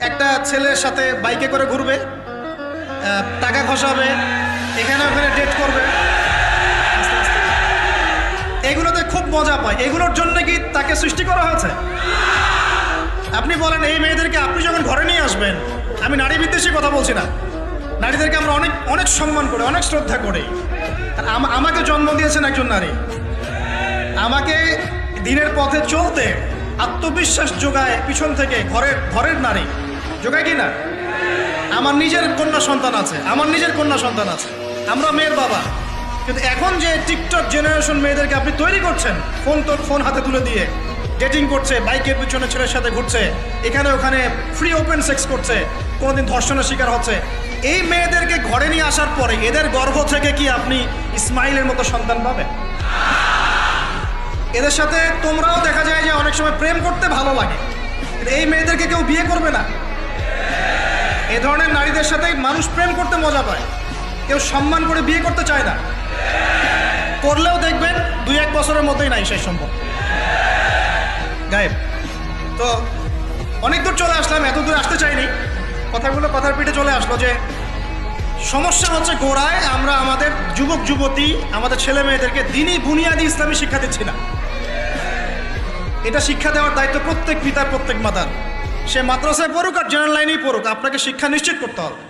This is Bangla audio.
একটা ছেলের সাথে বাইকে করে ঘুরবে টাকা খসাবে, এখানে ওখানে ডেট করবে। এগুলোতে খুব মজা পায়। এগুলোর জন্য কি তাকে সৃষ্টি করা হয়েছে? আপনি বলেন, এই মেয়েদেরকে আপনি যখন ঘরে নিয়ে আসবেন, আমি নারী বিদ্বেষী কথা বলছি না। নারীদেরকে আমরা অনেক অনেক সম্মান করি, অনেক শ্রদ্ধা করি। আমাকে জন্ম দিয়েছেন একজন নারী। আমাকে দিনের পথে চলতে আত্মবিশ্বাস যোগায় পিছন থেকে ঘরের ঘরের নারী। যোগায় কি না? আমার নিজের কন্যা সন্তান আছে, আমার নিজের কন্যা সন্তান আছে। আমরা মেয়ের বাবা। কিন্তু এখন যে টিকটক জেনারেশন মেয়েদেরকে আপনি তৈরি করছেন, ফোন তোর, ফোন হাতে তুলে দিয়ে ডেটিং করছে, বাইকের পিছনে ছেলের সাথে ঘুরছে, এখানে ওখানে ফ্রি ওপেন সেক্স করছে, কোনোদিন ধর্ষণের শিকার হচ্ছে। এই মেয়েদেরকে ঘরে নিয়ে আসার পরে এদের গর্ভ থেকে কি আপনি ইসমাইলের মতো সন্তান পাবেন? এদের সাথে তোমরাও দেখা যায় যে অনেক সময় প্রেম করতে ভালো লাগে। এই মেয়েদেরকে কেউ বিয়ে করবে না। এ ধরনের নারীদের সাথে মানুষ প্রেম করতে মজা পায়। কেউ সম্মান করে বিয়ে করতে চায় না। করলেও দেখবেন দুই এক বছরের মধ্যেই নাই সেই সম্ভব গায়েব। তো অনেক দূর চলে আসলাম, এত দূর আসতে চাইনি। কথাগুলো কথার পিঠে চলে আসলো যে, সমস্যা হচ্ছে গোড়ায় আমরা আমাদের যুবক, যুবতী, আমাদের ছেলে মেয়েদেরকে দিনই বুনিয়াদি ইসলামী শিক্ষা দিচ্ছি না। এটা শিক্ষা দেওয়ার দায়িত্ব প্রত্যেক পিতার, প্রত্যেক মাতার। সে মাদ্রাসায় পড়ুক আর জেনারেল লাইনেই পড়ুক আপনাকে শিক্ষা নিশ্চিত করতে হবে।